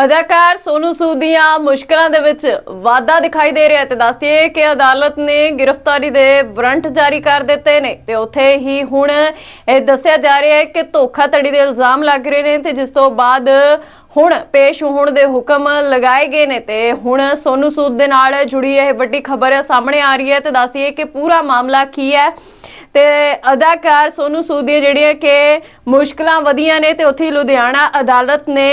ਅਦਾਕਾਰ ਸੋਨੂ ਸੂਦ ਦੀਆਂ ਮੁਸ਼ਕਲਾਂ ਦੇ ਵਿੱਚ ਵਾਧਾ ਦਿਖਾਈ ਦੇ ਰਿਹਾ ਤੇ ਦੱਸਦੀਏ ਕਿ ਅਦਾਲਤ ਨੇ ਗ੍ਰਿਫਤਾਰੀ ਦੇ ਵਾਰੰਟ ਜਾਰੀ ਕਰ ਦਿੱਤੇ ਨੇ ਤੇ ਉੱਥੇ ਹੀ ਹੁਣ ਇਹ ਦੱਸਿਆ ਜਾ ਰਿਹਾ ਹੈ ਕਿ ਧੋਖਾਧੜੀ ਦੇ ਇਲਜ਼ਾਮ ਲੱਗ ਰਹੇ ਨੇ ਤੇ ਜਿਸ ਤੋਂ ਬਾਅਦ ਹੁਣ ਪੇਸ਼ ਹੋਣ ਦੇ ਹੁਕਮ ਲਗਾਏ ਗਏ ਨੇ ਤੇ ਹੁਣ ਸੋਨੂ ਸੂਦ ਦੇ ਨਾਲ ਜੁੜੀ ਇਹ ਵੱਡੀ ਖਬਰ ਸਾਹਮਣੇ ਆ ਰਹੀ ਹੈ ਤੇ ਦੱਸਦੀਏ ਕਿ ਪੂਰਾ ਮਾਮਲਾ ਕੀ ਹੈ ਤੇ ਅਦਾਕਾਰ ਸੋਨੂ ਸੂਦ ਦੀਆਂ ਜਿਹੜੀਆਂ ਕਿ ਮੁਸ਼ਕਲਾਂ ਵਧੀਆਂ ਨੇ ਤੇ ਉੱਥੇ ਲੁਧਿਆਣਾ ਅਦਾਲਤ ਨੇ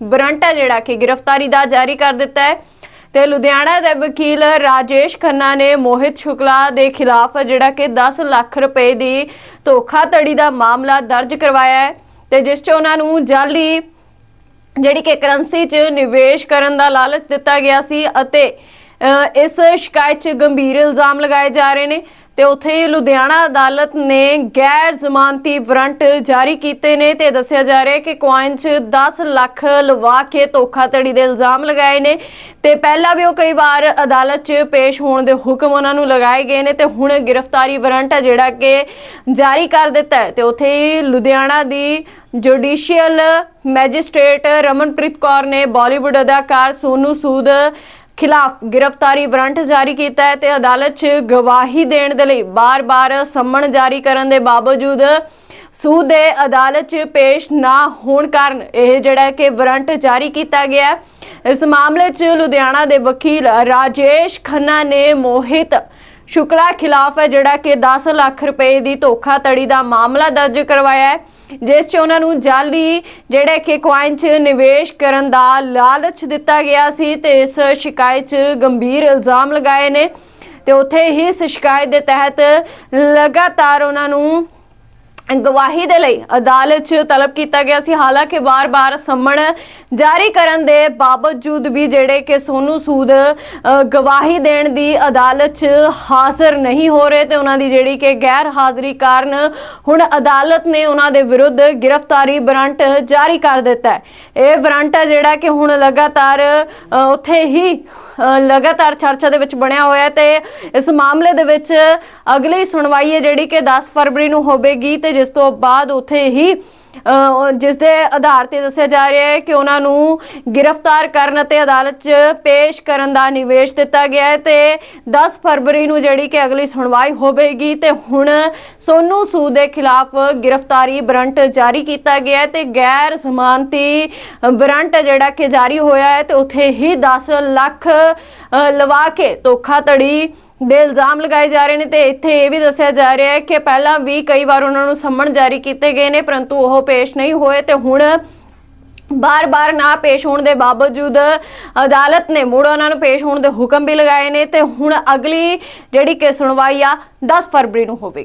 ਵਾਰੰਟ ਹੈ ਜਿਹੜਾ ਕਿ ਗ੍ਰਿਫਤਾਰੀ ਦਾ ਜਾਰੀ ਕਰ ਦਿੱਤਾ ਹੈ ਤੇ ਲੁਧਿਆਣਾ ਦੇ ਵਕੀਲ ਰਾਜੇਸ਼ ਖੰਨਾ ਨੇ ਮੋਹਿਤ ਸ਼ੁਕਲਾ ਦੇ ਖਿਲਾਫ ਜਿਹੜਾ ਕਿ 10 ਲੱਖ ਰੁਪਏ ਦੀ ਧੋਖਾਧੜੀ ਦਾ ਮਾਮਲਾ ਦਰਜ ਕਰਵਾਇਆ ਹੈ ਤੇ ਜਿਸ 'ਚ ਉਹਨਾਂ ਨੂੰ ਜਾਲੀ ਜਿਹੜੀ ਕਿ ਕਰੰਸੀ 'ਚ ਨਿਵੇਸ਼ ਕਰਨ ਦਾ ਲਾਲਚ ਦਿੱਤਾ ਗਿਆ ਸੀ ਅਤੇ ਇਸ ਸ਼ਿਕਾਇਤ 'ਚ ਗੰਭੀਰ ਇਲਜ਼ਾਮ ਲਗਾਏ ਜਾ ਰਹੇ ਨੇ ਤੇ ਉੱਥੇ ਹੀ ਲੁਧਿਆਣਾ ਅਦਾਲਤ ਨੇ ਗੈਰ ਜ਼ਮਾਨਤੀ ਵਾਰੰਟ ਜਾਰੀ ਕੀਤੇ ਨੇ ਤੇ ਦੱਸਿਆ ਜਾ ਰਿਹਾ ਕਿ ਕੁਆਇਨ 'ਚ 10 ਲੱਖ ਲਵਾ ਕੇ ਧੋਖਾਧੜੀ ਦੇ ਇਲਜ਼ਾਮ ਲਗਾਏ ਨੇ ਤੇ ਪਹਿਲਾਂ ਵੀ ਉਹ ਕਈ ਵਾਰ ਅਦਾਲਤ 'ਚ ਪੇਸ਼ ਹੋਣ ਦੇ ਹੁਕਮ ਉਹਨਾਂ ਨੂੰ ਲਗਾਏ ਗਏ ਨੇ ਤੇ ਹੁਣ ਗ੍ਰਿਫਤਾਰੀ ਵਾਰੰਟ ਹੈ ਜਿਹੜਾ ਕਿ ਜਾਰੀ ਕਰ ਦਿੱਤਾ ਹੈ ਤੇ ਉੱਥੇ ਹੀ ਲੁਧਿਆਣਾ ਦੀ ਜੁਡੀਸ਼ੀਅਲ ਮੈਜਿਸਟ੍ਰੇਟ ਰਮਨਪ੍ਰੀਤ ਕੌਰ ਨੇ ਬਾਲੀਵੁੱਡ ਅਦਾਕਾਰ ਸੋਨੂ ਸੂਦ ਖਿਲਾਫ ਗ੍ਰਿਫਤਾਰੀ ਵਾਰੰਟ ਜਾਰੀ ਕੀਤਾ ਹੈ ਤੇ ਅਦਾਲਤ 'ਚ ਗਵਾਹੀ ਦੇਣ ਦੇ ਲਈ ਬਾਰ-ਬਾਰ ਸੰਮਣ ਜਾਰੀ ਕਰਨ ਦੇ ਬਾਵਜੂਦ ਸੂਦ ਦੇ ਅਦਾਲਤ 'ਚ ਪੇਸ਼ ਨਾ ਹੋਣ ਕਾਰਨ ਇਹ ਜਿਹੜਾ ਕਿ ਵਾਰੰਟ ਜਾਰੀ ਕੀਤਾ ਗਿਆ ਇਸ ਮਾਮਲੇ 'ਚ ਲੁਧਿਆਣਾ ਦੇ ਵਕੀਲ ਰਾਜੇਸ਼ ਖੰਨਾ ਨੇ ਮੋਹਿਤ ਸ਼ੁਕਲਾ ਖਿਲਾਫ ਹੈ, ਜਿਹੜਾ ਕਿ 10 ਲੱਖ ਰੁਪਏ ਦੀ ਧੋਖਾਧੜੀ ਦਾ ਮਾਮਲਾ ਦਰਜ ਕਰਵਾਇਆ ਹੈ, ਜਿਸ 'ਚ ਉਹਨਾਂ ਨੂੰ ਜਾਲੀ ਜਿਹੜੇ ਕਿ ਕੁਆਇਨ 'ਚ ਨਿਵੇਸ਼ ਕਰਨ ਦਾ ਲਾਲਚ ਦਿੱਤਾ ਗਿਆ ਸੀ ਤੇ ਇਸ ਸ਼ਿਕਾਇਤ 'ਚ ਗੰਭੀਰ ਇਲਜ਼ਾਮ ਲਗਾਏ ਨੇ ਤੇ ਉੱਥੇ ਹੀ ਇਸ ਸ਼ਿਕਾਇਤ ਦੇ ਤਹਿਤ ਲਗਾਤਾਰ ਉਹਨਾਂ ਨੂੰ ਗਵਾਹੀ ਦੇ ਲਈ ਅਦਾਲਤ 'ਚ ਤਲਬ ਕੀਤਾ ਗਿਆ ਸੀ। ਹਾਲਾਂਕਿ ਵਾਰ-ਵਾਰ ਸੰਮਣ ਜਾਰੀ ਕਰਨ ਦੇ ਬਾਵਜੂਦ ਵੀ ਜਿਹੜੇ ਕਿ ਸੋਨੂ ਸੂਦ ਗਵਾਹੀ ਦੇਣ ਦੀ ਅਦਾਲਤ 'ਚ ਹਾਜ਼ਰ ਨਹੀਂ ਹੋ ਰਹੇ ਤੇ ਉਹਨਾਂ ਦੀ ਜਿਹੜੀ ਕਿ ਗੈਰ ਹਾਜ਼ਰੀ ਕਾਰਨ ਹੁਣ ਅਦਾਲਤ ਨੇ ਉਹਨਾਂ ਦੇ ਵਿਰੁੱਧ ਗ੍ਰਿਫਤਾਰੀ ਵਾਰੰਟ ਜਾਰੀ ਕਰ ਦਿੱਤਾ ਹੈ। ਇਹ ਵਾਰੰਟ ਹੈ ਜਿਹੜਾ ਕਿ ਹੁਣ ਲਗਾਤਾਰ ਉੱਥੇ ਹੀ ਲਗਾਤਾਰ ਚਰਚਾ ਦੇ ਵਿੱਚ ਬਣਿਆ ਹੋਇਆ ਹੈ ਤੇ ਇਸ ਮਾਮਲੇ ਦੇ ਵਿੱਚ ਅਗਲੀ ਸੁਣਵਾਈ ਹੈ ਜਿਹੜੀ ਕਿ 10 ਫਰਵਰੀ ਨੂੰ ਹੋਵੇਗੀ ਤੇ ਜਿਸ ਤੋਂ ਬਾਅਦ ਉੱਥੇ ਹੀ ਜਿਸ ਦੇ ਆਧਾਰ ਤੇ ਦੱਸਿਆ ਜਾ ਰਿਹਾ ਹੈ ਕਿ ਉਹਨਾਂ ਨੂੰ ਗ੍ਰਿਫਤਾਰ ਕਰਨ ਅਤੇ ਅਦਾਲਤ 'ਚ ਪੇਸ਼ ਕਰਨ ਦਾ ਨਿਵੇਸ਼ ਦਿੱਤਾ ਗਿਆ ਹੈ ਤੇ 10 ਫਰਵਰੀ ਨੂੰ ਜਿਹੜੀ ਕਿ ਅਗਲੀ ਸੁਣਵਾਈ ਹੋਵੇਗੀ ਤੇ ਹੁਣ ਸੋਨੂ ਸੂਦ ਦੇ ਖਿਲਾਫ ਗ੍ਰਿਫਤਾਰੀ ਵਾਰੰਟ ਜਾਰੀ ਕੀਤਾ ਗਿਆ ਹੈ ਤੇ ਗੈਰ ਜ਼ਮਾਨਤੀ ਵਾਰੰਟ ਜਿਹੜਾ ਕਿ ਜਾਰੀ ਹੋਇਆ ਹੈ ਤੇ ਉੱਥੇ ਹੀ 10 ਲੱਖ ਲਵਾ ਕੇ ਧੋਖਾਧੜੀ ਦੇ ਇਲਜ਼ਾਮ ਲਗਾਏ ਜਾ ਰਹੇ ਨੇ ਤੇ ਇੱਥੇ ਇਹ ਵੀ ਦੱਸਿਆ ਜਾ ਰਿਹਾ ਹੈ ਕਿ ਪਹਿਲਾਂ ਵੀ ਕਈ ਵਾਰ ਉਹਨਾਂ ਨੂੰ ਸੰਮਣ ਜਾਰੀ ਕੀਤੇ ਗਏ ਨੇ, ਪਰੰਤੂ ਉਹ ਪੇਸ਼ ਨਹੀਂ ਹੋਏ ਤੇ ਹੁਣ ਬਾਰ-ਬਾਰ ਨਾ ਪੇਸ਼ ਹੋਣ ਦੇ ਬਾਵਜੂਦ ਅਦਾਲਤ ਨੇ ਮੁੜ ਉਹਨਾਂ ਨੂੰ ਪੇਸ਼ ਹੋਣ ਦੇ ਹੁਕਮ ਵੀ ਲਗਾਏ ਨੇ ਤੇ ਹੁਣ ਅਗਲੀ ਜਿਹੜੀ ਕਿ ਸੁਣਵਾਈ ਆ 10 ਫਰਵਰੀ ਨੂੰ ਹੋਵੇਗੀ।